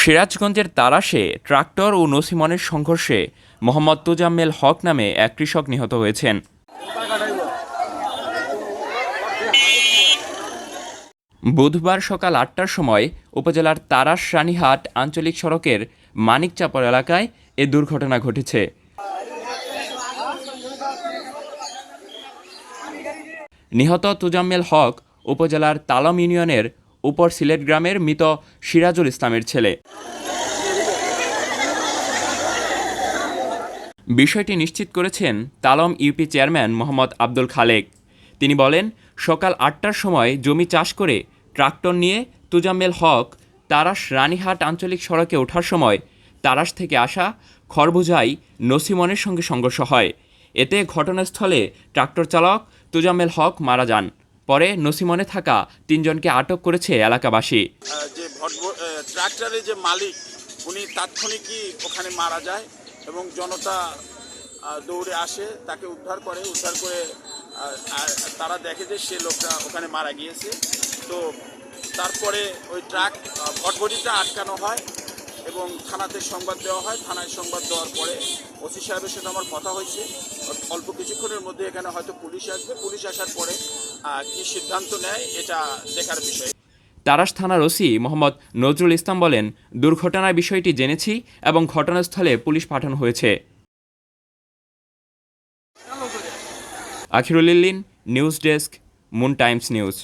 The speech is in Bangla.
সিরাজগঞ্জের তারাশে ট্রাক্টর ও নসিমনের সংঘর্ষে মোহাম্মদ তোজাম্মেল হক নামে এক কৃষক নিহত হয়েছেন। বুধবার সকাল আটটার সময় উপজেলার তারাস রানীহাট আঞ্চলিক সড়কের মানিকচাপর এলাকায় এ দুর্ঘটনা ঘটেছে। নিহত তুজাম্মেল হক উপজেলার তালম ইউনিয়নের উপর সিলেট গ্রামের মৃত সিরাজুল ইসলামের ছেলে। বিষয়টি নিশ্চিত করেছেন তালম ইউপি চেয়ারম্যান মোহাম্মদ আব্দুল খালেক। তিনি বলেন, সকাল আটটার সময় জমি চাষ করে ট্রাক্টর নিয়ে তুজাম্মেল হক তারাস রানীহাট আঞ্চলিক সড়কে ওঠার সময় তারাস থেকে আসা খরবুজাই নসিমনের সঙ্গে সংঘর্ষ হয়। এতে ঘটনাস্থলে ট্রাক্টর চালক তুজাম্মেল হক মারা যান। পরে নসিমনে থাকা তিনজনকে আটক করেছে এলাকাবাসী। যে ট্রাক্টরের যে মালিক, উনি তাৎক্ষণিকই ওখানে মারা যায় এবং জনতা দৌড়ে আসে, তাকে উদ্ধার করে উদ্ধার করে তারা দেখে যে সে লোকটা ওখানে মারা গিয়েছে। তো তারপরে ওই ট্রাক ভটভটিটা আটকানো হয়। এবং থানাতে সংবাদ দেওয়া হয়। থানায় সংবাদ দেওয়ার পরে ওসি সাহেবের সাথে আমার কথা হয়েছে। অল্প কিছুক্ষণের মধ্যে এখানে হয়তো পুলিশ আসবে। পুলিশ আসার পরে কি সিদ্ধান্ত নেয়, এটা দেখার বিষয়। তারাস থানার ওসি মোহাম্মদ নজরুল ইসলাম বলেন, দুর্ঘটনার বিষয়টি জেনেছি এবং ঘটনাস্থলে পুলিশ পাঠানো হয়েছে। Akhirul news desk, Moon Times news.